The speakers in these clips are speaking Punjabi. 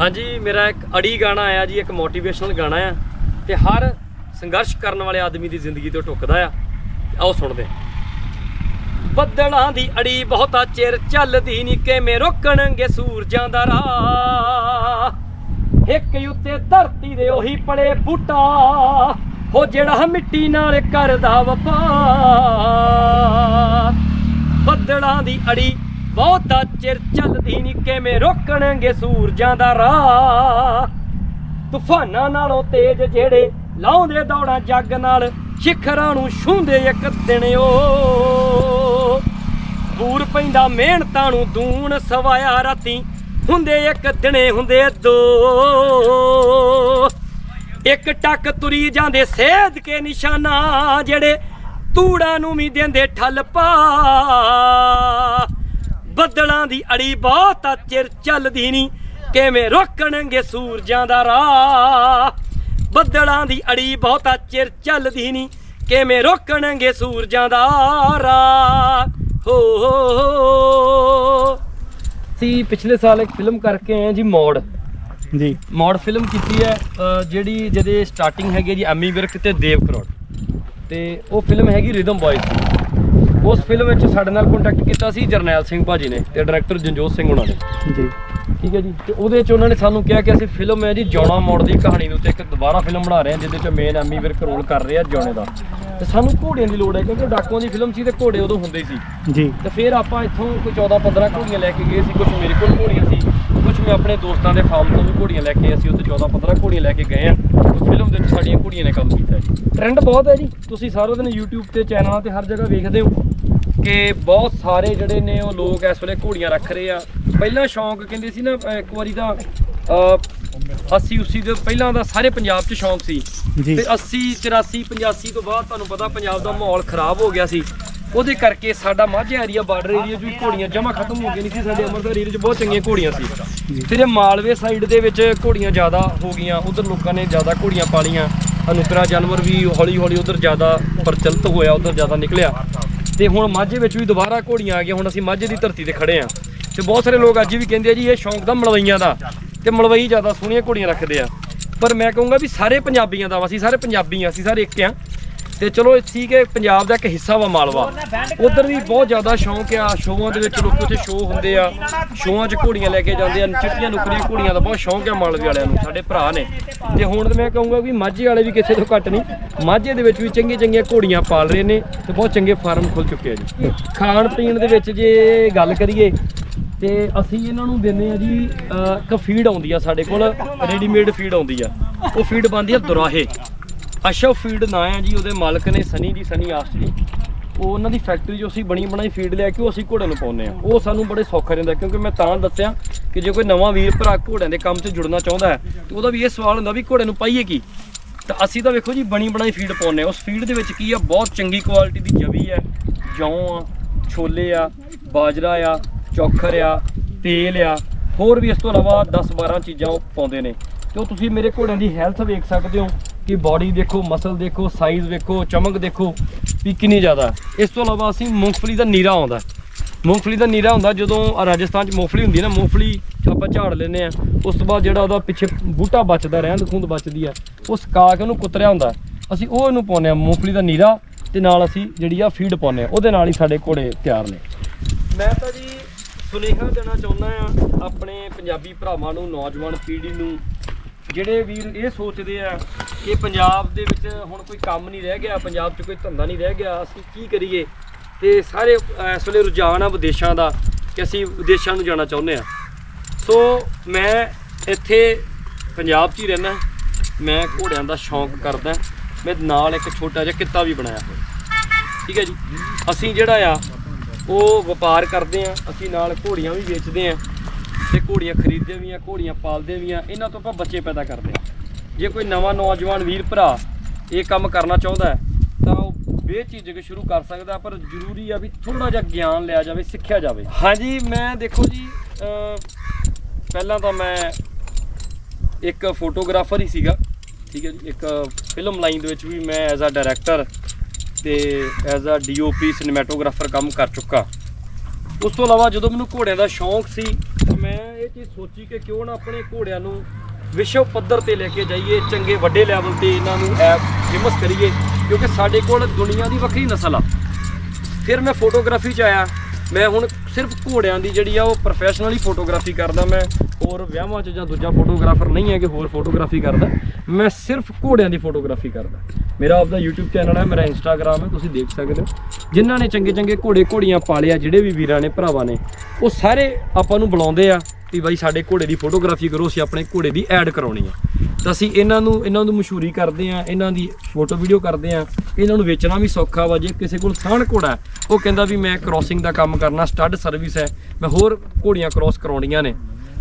ਹਾਂਜੀ, ਮੇਰਾ ਇੱਕ ਅੜੀ ਗਾਣਾ ਆਇਆ ਜੀ, ਇੱਕ ਮੋਟੀਵੇਸ਼ਨਲ ਗਾਣਾ ਆ ਤੇ ਹਰ ਸੰਘਰਸ਼ ਕਰਨ ਵਾਲੇ ਆਦਮੀ ਦੀ ਜ਼ਿੰਦਗੀ ਤੋਂ ਟੁੱਕਦਾ ਆ। ਆਓ ਸੁਣਦੇ ਬੱਦਲਾਂ ਦੀ ਅੜੀ ਬਹੁਤਾ ਚਿਰ ਚੱਲਦੀ ਨਹੀਂ, ਕਿਵੇਂ ਰੋਕਣਗੇ ਸੂਰਜਾਂ ਦਾ ਰਾਹ? ਇੱਕ ਉੱਤੇ ਧਰਤੀ ਦੇ ਉਹੀ ਪੜੇ ਬੂਟਾ ਹੋ ਜਿਹੜਾ ਮਿੱਟੀ ਨਾਲ ਕਰਦਾ ਵਫਾ ਬੱਦਲਾਂ ਦੀ ਅੜੀ ਬਹੁਤਾ ਚਿਰ ਚੱਲਦੀ ਨਹੀਂ ਕਿਵੇਂ ਰੋਕਣਗੇ ਸੂਰਜਾਂ ਦਾ ਰਾਹ। ਤੂਫਾਨਾਂ ਨਾਲੋਂ ਤੇਜ਼ ਜਿਹੜੇ ਲਾਉਂਦੇ ਦੌੜਾਂ ਜੱਗ ਨਾਲ, ਸਿਖਰਾਂ ਨੂੰ ਛੂੰਦੇ ਇੱਕ ਦਿਨ ਓ। ਬੂਰ ਪੈਂਦਾ ਮਿਹਨਤਾਂ ਨੂੰ ਦੂਣ ਸਵਾਇਆ ਰਾਤੀ, ਹੁੰਦੇ ਇੱਕ ਦਿਨੇ ਹੁੰਦੇ ਦੋ। ਇੱਕ ਟੱਕ ਤੁਰੀ ਜਾਂਦੇ ਸੇਧ ਕੇ ਨਿਸ਼ਾਨਾ, ਜਿਹੜੇ ਤੂੜਾਂ ਨੂੰ ਵੀ ਦਿੰਦੇ ਠੱਲ ਪਾ। ਅੜੀ ਬਹੁਤ ਚਿਰ ਚੱਲਦੀ ਨਹੀਂ। ਕਿਵੇਂ ਰੋਕਣਗੇ ਸੂਰਜਾਂ ਦਾ ਰਾਹ? ਬੱਦਲਾਂ ਦੀ ਅੜੀ ਬਹੁਤਾ ਚਿਰ ਚੱਲਦੀ ਨਹੀਂ। ਕਿਵੇਂ ਰੋਕਣਗੇ ਸੂਰਜਾਂ ਦਾ ਰਾਹ? ਹੋ ਸੀ ਪਿਛਲੇ ਸਾਲ ਇੱਕ ਫਿਲਮ ਕਰਕੇ ਆਏ ਹਾਂ ਜੀ ਮੋੜ। ਜੀ। ਮੋੜ ਫਿਲਮ ਕੀਤੀ ਹੈ ਜਿਹੜੀ ਜਿਹਦੇ ਸਟਾਰਟਿੰਗ ਹੈਗੀ ਹੈ ਜੀ ਐਮੀ ਵਿਰਕ ਤੇ ਦੇਵ ਕਰੋੜ। ਤੇ ਉਹ ਫਿਲਮ ਹੈਗੀ ਰਿਦਮ ਬॉयਜ਼ ਦੀ। ਉਸ ਫਿਲਮ ਵਿੱਚ ਸਾਡੇ ਨਾਲ ਕੰਟੈਕਟ ਕੀਤਾ ਸੀ ਜਰਨੈਲ ਸਿੰਘ ਭਾਜੀ ਨੇ ਤੇ ਡਾਇਰੈਕਟਰ ਜੰਜੋਤ ਸਿੰਘ ਉਹਨਾਂ ਨੇ। ਜੀ। ਠੀਕ ਹੈ ਜੀ? ਤੇ ਉਹਦੇ ਚ ਉਹਨਾਂ ਨੇ ਸਾਨੂੰ ਕਿਹਾ ਕਿ ਅਸੀਂ ਫਿਲਮ ਹੈ ਜੀ ਜੌਣਾ ਮੋੜ ਦੀ ਕਹਾਣੀ ਦੇ ਉੱਤੇ ਇੱਕ ਦੁਬਾਰਾ ਫਿਲਮ ਬਣਾ ਰਹੇ ਹਾਂ ਜਿਹਦੇ ਚ ਮੇਨ ਐਮੀ ਵਿਰਕ ਰੋਲ ਕਰ ਰਿਹਾ ਜੌਣੇ ਦਾ। ਤੇ ਸਾਨੂੰ ਘੋੜਿਆਂ ਦੀ ਲੋੜ ਹੈ ਕਿਉਂਕਿ ਡਾਕੂਆਂ ਦੀ ਫਿਲਮ ਸੀ ਤੇ ਘੋੜੇ ਉਦੋਂ ਹੁੰਦੇ ਸੀ। ਜੀ। ਤੇ ਫਿਰ ਆਪਾਂ ਇੱਥੋਂ ਕੋਈ 14 15 ਘੋੜੀਆਂ ਲੈ ਕੇ ਗਏ ਸੀ ਕੁਝ ਮੇਰੇ ਕੋਲ ਘੋੜੀਆਂ ਸੀ ਕੁਝ ਮੈਂ ਆਪਣੇ ਦੋਸਤਾਂ ਦੇ ਫਾਰਮ ਤੋਂ ਵੀ ਘੋੜੀਆਂ ਲੈ ਕੇ ਅਸੀਂ ਉੱਥੇ 14 15 ਘੋੜੀਆਂ ਲੈ ਕੇ ਗਏ ਆ। ਤੇ ਫਿਲਮ ਦੇ ਵਿੱਚ ਸਾਡੀਆਂ ਘੋੜੀਆਂ ਨੇ ਕੰਮ ਕੀਤਾ ਜੀ। ਟ੍ਰੈਂਡ ਬਹੁਤ ਹੈ ਜੀ। ਤੁਸੀਂ ਸਾਰਾ ਦਿਨ YouTube ਤੇ ਚੈਨਲਾਂ ਤੇ ਹਰ ਜਗ੍ਹਾ ਵੇਖਦੇ ਹੋ ਕਿ ਬਹੁਤ ਸਾਰੇ ਜਿਹੜੇ ਨੇ ਉਹ ਲੋਕ ਇਸ ਵੇਲੇ ਘੋੜੀਆਂ ਰੱਖ ਰਹੇ ਆ। ਪਹਿਲਾਂ ਸ਼ੌਂਕ ਕਹਿੰਦੇ ਸੀ ਨਾ ਇੱਕ ਵਾਰੀ ਦਾ 80 80 ਦੇ ਪਹਿਲਾਂ ਦਾ ਸਾਰੇ ਪੰਜਾਬ 'ਚ ਸ਼ੌਂਕ ਸੀ। ਤੇ 80 84 85 ਤੋਂ ਬਾਅਦ ਤੁਹਾਨੂੰ ਪਤਾ ਪੰਜਾਬ ਦਾ ਮਾਹੌਲ ਖਰਾਬ ਹੋ ਗਿਆ ਸੀ। ਉਹਦੇ ਕਰਕੇ ਸਾਡਾ ਮਾਝਾ ਏਰੀਆ ਬਾਰਡਰ ਏਰੀਆ 'ਚ ਵੀ ਘੋੜੀਆਂ ਜਮਾ ਖਤਮ ਹੋ ਗਈਆਂ ਨਹੀਂ ਸੀ, ਸਾਡੇ ਅੰਮ੍ਰਿਤਸਰ ਏਰੀਆ 'ਚ ਬਹੁਤ ਚੰਗੀਆਂ ਘੋੜੀਆਂ ਸੀ। ਫਿਰ ਇਹ ਮਾਲਵੇ ਸਾਈਡ ਦੇ ਵਿੱਚ ਘੋੜੀਆਂ ਜ਼ਿਆਦਾ ਹੋ ਗਈਆਂ, ਉਧਰ ਲੋਕਾਂ ਨੇ ਜ਼ਿਆਦਾ ਘੋੜੀਆਂ ਪਾਲੀਆਂ। ਅਨੁਕਰਾ ਜਾਨਵਰ ਵੀ ਹੌਲੀ ਹੌਲੀ ਉਧਰ ਜ਼ਿਆਦਾ ਪ੍ਰਚਲਿਤ ਹੋਇਆ, ਉਧਰ ਜ਼ਿਆਦਾ ਨਿਕਲਿਆ। ਤੇ ਹੁਣ ਮਾਝੇ ਵਿੱਚ ਵੀ ਦੁਬਾਰਾ ਘੋੜੀਆਂ ਆ ਗਈਆਂ, ਹੁਣ ਅਸੀਂ ਮਾਝੇ ਦੀ ਧਰਤੀ ਤੇ ਖੜੇ ਆ ਤੇ ਬਹੁਤ ਸਾਰੇ ਲੋਕ ਅੱਜ ਵੀ ਕਹਿੰਦੇ ਆ ਜੀ, ਇਹ ਸ਼ੌਂਕ ਦਾ ਮਲਵਈਆਂ ਦਾ। ਤੇ ਮਲਵਈ ਜ਼ਿਆਦਾ ਸੋਹਣੀਆਂ ਘੋੜੀਆਂ ਰੱਖਦੇ ਆ। ਪਰ ਮੈਂ ਕਹੂੰਗਾ ਵੀ ਸਾਰੇ ਪੰਜਾਬੀਆਂ ਦਾ ਵਾ, ਅਸੀਂ ਸਾਰੇ ਪੰਜਾਬੀ ਆ, ਅਸੀਂ ਸਾਰੇ ਇੱਕ ਆ। ਤੇ ਚਲੋ ਠੀਕ ਹੈ, ਪੰਜਾਬ ਦਾ ਇੱਕ ਹਿੱਸਾ ਵਾ ਮਾਲਵਾ। ਉਧਰ ਵੀ ਬਹੁਤ ਜ਼ਿਆਦਾ ਸ਼ੌਂਕ ਆ, ਸ਼ੋਆਂ ਦੇ ਵਿੱਚ ਲੋਕ ਉੱਥੇ ਸ਼ੋਅ ਹੁੰਦੇ ਆ। ਸ਼ੋਆਂ 'ਚ ਘੋੜੀਆਂ ਲੈ ਕੇ ਜਾਂਦੇ ਆ, ਚਿੱਟੀਆਂ ਨੁਕਰੀਆਂ ਘੋੜੀਆਂ ਦਾ ਬਹੁਤ ਸ਼ੌਂਕ ਆ ਮਾਲਵੇ ਵਾਲਿਆਂ ਨੂੰ, ਸਾਡੇ ਭਰਾ ਨੇ। ਤੇ ਹੁਣ ਤੇ ਮੈਂ ਕਹੂੰਗਾ ਵੀ ਮਾਝੇ ਵਾਲੇ ਵੀ ਕਿਸੇ ਤੋਂ ਘੱਟ ਨਹੀਂ, ਮਾਝੇ ਦੇ ਵਿੱਚ ਵੀ ਚੰਗੀਆਂ ਚੰਗੀਆਂ ਘੋੜੀਆਂ ਪਾਲ ਰਹੇ ਨੇ ਤੇ ਬਹੁਤ ਚੰਗੇ ਫਾਰਮ ਖੁੱਲ ਚੁੱਕੇ ਆ ਜੀ। ਖਾਣ ਪੀਣ ਦੇ ਵਿੱਚ ਜੇ ਗੱਲ ਕਰੀਏ ਤੇ ਅਸੀਂ ਇਹਨਾਂ ਨੂੰ ਦਿੰਦੇ ਆ ਜੀ ਇੱਕ ਫੀਡ ਆਉਂਦੀ ਆ ਸਾਡੇ ਕੋਲ ਰੈਡੀਮੇਡ ਫੀਡ ਆਉਂਦੀ ਆ। ਉਹ ਫੀਡ ਬਣਦੀ ਆ ਦੁਰਾਹੇ। ਅਸ਼ਵ ਫੀਡ ਨਾਂ ਆ ਜੀ, ਉਹਦੇ ਮਾਲਕ ਨੇ ਸਨੀ ਜੀ, ਸਨੀ ਆਸਟਰੀ ਉਹ ਉਹਨਾਂ ਦੀ ਫੈਕਟਰੀ 'ਚੋਂ ਅਸੀਂ ਬਣੀ ਬਣਾਈ ਫੀਡ ਲਿਆ ਕੇ, ਉਹ ਅਸੀਂ ਘੋੜਿਆਂ ਨੂੰ ਪਾਉਂਦੇ ਆ। ਉਹ ਸਾਨੂੰ ਬੜੇ ਸੌਖਾ ਰਹਿੰਦਾ ਕਿਉਂਕਿ ਮੈਂ ਤਾਂ ਦੱਸਿਆ ਕਿ ਜੇ ਕੋਈ ਨਵਾਂ ਵੀਰ ਭਰਾ ਘੋੜਿਆਂ ਦੇ ਕੰਮ 'ਚ ਜੁੜਨਾ ਚਾਹੁੰਦਾ ਹੈ, ਤੇ ਉਹਦਾ ਵੀ ਇਹ ਸਵਾਲ ਹੁੰਦਾ ਵੀ ਘੋੜੇ ਨੂੰ ਪਾਈਏ ਕੀ? ਤਾਂ ਅਸੀਂ ਤਾਂ ਵੇਖੋ ਜੀ ਬਣੀ ਬਣਾਈ ਫੀਡ ਪਾਉਂਦੇ ਆ ਉਸ ਫੀਡ ਦੇ ਵਿੱਚ ਕੀ ਆ, ਬਹੁਤ ਚੰਗੀ ਕੁਆਲਿਟੀ ਦੀ ਜਵੀ ਆ ਜੌਂ ਆ, ਛੋਲੇ ਆ, ਬਾਜਰਾ ਆ, ਚੌਖਰ ਆ, ਤੇਲ ਆ। ਹੋਰ ਵੀ ਇਸ ਤੋਂ ਇਲਾਵਾ 10 12 ਚੀਜ਼ਾਂ ਉਹ ਪਾਉਂਦੇ ਨੇ। ਤੇ ਉਹ ਤੁਸੀਂ ਮੇਰੇ ਘੋੜਿਆਂ ਦੀ ਹੈਲਥ ਵੇਖ ਸਕਦੇ ਹੋ। ਕਿ ਬਾਡੀ ਦੇਖੋ ਮਸਲ ਦੇਖੋ ਸਾਈਜ਼ ਵੇਖੋ, ਚਮਕ ਦੇਖੋ, ਵੀ ਕਿੰਨੀ ਜ਼ਿਆਦਾ ਇਸ ਤੋਂ ਇਲਾਵਾ ਅਸੀਂ ਮੂੰਗਫਲੀ ਦਾ ਨੀਰਾ ਆਉਂਦਾ ਮੂੰਗਫਲੀ ਦਾ ਨੀਰਾ ਹੁੰਦਾ ਜਦੋਂ ਰਾਜਸਥਾਨ 'ਚ ਮੂੰਗਫਲੀ ਹੁੰਦੀ ਹੈ ਨਾ, ਮੂੰਗਫਲੀ ਆਪਾਂ ਝਾੜ ਲੈਂਦੇ ਆ ਉਸ ਤੋਂ ਬਾਅਦ ਜਿਹੜਾ ਉਹਦਾ ਪਿੱਛੇ ਬੂਟਾ ਬਚਦਾ ਰਹਿੰਦ, ਖੂੰਦ ਬਚਦੀ ਆ ਉਹ ਸੁਕਾ ਕੇ ਉਹਨੂੰ ਕੁਤਰਿਆ ਹੁੰਦਾ ਅਸੀਂ ਉਹ ਇਹਨੂੰ ਪਾਉਂਦੇ ਆ ਮੂੰਗਫਲੀ ਦਾ ਨੀਰਾ, ਤੇ ਨਾਲ ਅਸੀਂ ਜਿਹੜੀ ਆ ਫੀਡ ਪਾਉਂਦੇ ਆ ਉਹਦੇ ਨਾਲ ਹੀ ਸਾਡੇ ਘੋੜੇ ਤਿਆਰ ਨੇ। ਮੈਂ ਤਾਂ ਜੀ ਸੁਨੇਹਾ ਦੇਣਾ ਚਾਹੁੰਦਾ ਆ ਆਪਣੇ ਪੰਜਾਬੀ ਭਰਾਵਾਂ ਨੂੰ, ਨੌਜਵਾਨ ਪੀੜ੍ਹੀ ਨੂੰ ਜਿਹੜੇ ਵੀਰ ਇਹ ਸੋਚਦੇ ਆ ਕਿ ਪੰਜਾਬ ਦੇ ਵਿੱਚ ਹੁਣ ਕੋਈ ਕੰਮ ਨਹੀਂ ਰਹਿ ਗਿਆ, ਪੰਜਾਬ 'ਚ ਕੋਈ ਧੰਦਾ ਨਹੀਂ ਰਹਿ ਗਿਆ, ਅਸੀਂ ਕੀ ਕਰੀਏ? ਤੇ ਸਾਰੇ ਇਸ ਵੇਲੇ ਰੁਝਾਨ ਆ ਵਿਦੇਸ਼ਾਂ ਦਾ, ਕਿ ਅਸੀਂ ਵਿਦੇਸ਼ਾਂ ਨੂੰ ਜਾਣਾ ਚਾਹੁੰਦੇ ਆ। ਸੋ ਮੈਂ ਇੱਥੇ ਪੰਜਾਬ 'ਚ ਹੀ ਰਹਿਣਾ ਮੈਂ ਘੋੜਿਆਂ ਦਾ ਸ਼ੌਂਕ ਕਰਦਾ, ਮੈਂ ਨਾਲ ਇੱਕ ਛੋਟਾ ਜਿਹਾ ਕਿੱਤਾ ਵੀ ਬਣਾਇਆ ਹੋਇਆ। ਠੀਕ ਹੈ ਜੀ? ਅਸੀਂ ਜਿਹੜਾ ਆ, ਉਹ ਵਪਾਰ ਕਰਦੇ ਆ, ਅਸੀਂ ਨਾਲ ਘੋੜੀਆਂ ਵੀ ਵੇਚਦੇ ਆ। ਤੇ ਘੋੜੀਆਂ ਖਰੀਦਦੇ ਵੀ ਆ, ਘੋੜੀਆਂ ਪਾਲਦੇ ਵੀ ਆ, ਇਹਨਾਂ ਤੋਂ ਆਪਾਂ ਬੱਚੇ ਪੈਦਾ ਕਰਦੇ ਆ। ਜੇ ਕੋਈ ਨਵਾਂ ਨੌਜਵਾਨ ਵੀਰ ਭਰਾ ਇਹ ਕੰਮ ਕਰਨਾ ਚਾਹੁੰਦਾ ਹੈ, ਤਾਂ ਉਹ ਬੇਝਿਜਕ ਸ਼ੁਰੂ ਕਰ ਸਕਦਾ, ਪਰ ਜ਼ਰੂਰੀ ਆ ਵੀ ਥੋੜਾ ਜਿਹਾ ਗਿਆਨ ਲਿਆ ਜਾਵੇ, ਸਿੱਖਿਆ ਜਾਵੇ। ਹਾਂਜੀ, ਮੈਂ ਦੇਖੋ ਜੀ ਪਹਿਲਾਂ ਤਾਂ ਮੈਂ ਇੱਕ ਫੋਟੋਗ੍ਰਾਫਰ ਹੀ ਸੀਗਾ, ਠੀਕ ਹੈ ਜੀ, ਇੱਕ ਫਿਲਮ ਲਾਈਨ ਦੇ ਵਿੱਚ ਵੀ ਮੈਂ ਐਜ਼ ਅ ਡਾਇਰੈਕਟਰ ਤੇ ਐਜ਼ ਅ ਡੀਓਪੀ ਸਿਨੇਮੈਟੋਗ੍ਰਾਫਰ ਕੰਮ ਕਰ ਚੁੱਕਾ। ਉਸ ਤੋਂ ਇਲਾਵਾ ਜਦੋਂ ਮੈਨੂੰ ਘੋੜਿਆਂ ਦਾ ਸ਼ੌਂਕ ਸੀ ਮੈਂ ਇਹ ਚੀਜ਼ ਸੋਚੀ ਕਿ ਕਿਉਂ ਨਾ ਆਪਣੇ ਘੋੜਿਆਂ ਨੂੰ ਵਿਸ਼ਵ ਪੱਧਰ ਤੇ ਲੈ ਕੇ ਜਾਈਏ, ਚੰਗੇ ਵੱਡੇ ਲੈਵਲ ਤੇ ਇਹਨਾਂ ਨੂੰ ਐਪ ਫੇਮਸ ਕਰੀਏ, ਕਿਉਂਕਿ ਸਾਡੇ ਕੋਲ ਦੁਨੀਆ ਦੀ ਵੱਖਰੀ ਨਸਲ ਆ। ਫਿਰ ਮੈਂ ਫੋਟੋਗ੍ਰਾਫੀ ਚ ਆਇਆ। ਮੈਂ ਹੁਣ ਸਿਰਫ ਘੋੜਿਆਂ ਦੀ ਜਿਹੜੀ ਆ ਉਹ ਪ੍ਰੋਫੈਸ਼ਨਲੀ ਫੋਟੋਗ੍ਰਾਫੀ ਕਰਦਾ ਮੈਂ, ਹੋਰ ਵਿਆਹਾਂ 'ਚ ਜਾਂ ਦੂਜਾ ਫੋਟੋਗ੍ਰਾਫਰ ਨਹੀਂ ਹੈ ਕਿ ਹੋਰ ਫੋਟੋਗ੍ਰਾਫੀ ਕਰਦਾ। ਮੈਂ ਸਿਰਫ ਘੋੜਿਆਂ ਦੀ ਫੋਟੋਗ੍ਰਾਫੀ ਕਰਦਾ। ਮੇਰਾ ਆਪਦਾ YouTube ਚੈਨਲ ਹੈ, ਮੇਰਾ Instagram ਹੈ, ਤੁਸੀਂ ਦੇਖ ਸਕਦੇ ਹੋ। ਜਿਨ੍ਹਾਂ ਨੇ ਚੰਗੇ ਚੰਗੇ ਘੋੜੇ ਘੋੜੀਆਂ ਪਾਲਿਆ, ਜਿਹੜੇ ਵੀ ਵੀਰਾਂ ਨੇ, ਭਰਾਵਾਂ ਨੇ, ਉਹ ਸਾਰੇ ਆਪਾਂ ਨੂੰ ਬੁਲਾਉਂਦੇ ਆ ਵੀ ਬਾਈ ਸਾਡੇ ਘੋੜੇ ਦੀ ਫੋਟੋਗ੍ਰਾਫੀ ਕਰੋ, ਅਸੀਂ ਆਪਣੇ ਘੋੜੇ ਦੀ ਐਡ ਕਰਾਉਣੀ ਆ। ਤਾਂ ਅਸੀਂ ਇਹਨਾਂ ਨੂੰ ਇਹਨਾਂ ਨੂੰ ਮਸ਼ਹੂਰੀ ਕਰਦੇ ਆ ਇਹਨਾਂ ਦੀ ਫੋਟੋ ਵੀਡੀਓ ਕਰਦੇ ਆ ਇਹਨਾਂ ਨੂੰ ਵੇਚਣਾ ਵੀ ਸੌਖਾ ਵਾ, ਜੇ ਕਿਸੇ ਕੋਲ ਸਾਣ ਘੋੜਾ ਉਹ ਕਹਿੰਦਾ ਵੀ ਮੈਂ ਕ੍ਰਾਸਿੰਗ ਦਾ ਕੰਮ ਕਰਨਾ ਸਟੱਡ ਸਰਵਿਸ ਹੈ, ਮੈਂ ਹੋਰ ਘੋੜੀਆਂ ਕ੍ਰਾਸ ਕਰਾਉਣੀਆਂ ਨੇ।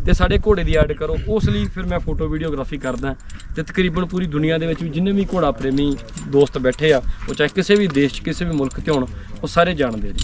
ਤੇ ਸਾਡੇ ਘੋੜੇ ਦੀ ਐਡ ਕਰੋ, ਉਸ ਲਈ ਫਿਰ ਮੈਂ ਫੋਟੋ ਵੀਡੀਓਗ੍ਰਾਫੀ ਕਰਦਾ ਤੇ ਤਕਰੀਬਨ ਪੂਰੀ ਦੁਨੀਆ ਦੇ ਵਿੱਚ ਵੀ ਜਿੰਨੇ ਵੀ ਘੋੜਾ ਪ੍ਰੇਮੀ ਦੋਸਤ ਬੈਠੇ ਆ, ਉਹ ਚਾਹੇ ਕਿਸੇ ਵੀ ਦੇਸ਼ 'ਚ, ਕਿਸੇ ਵੀ ਮੁਲਕ 'ਚ ਹੋਣ, ਉਹ ਸਾਰੇ ਜਾਣਦੇ ਜੀ।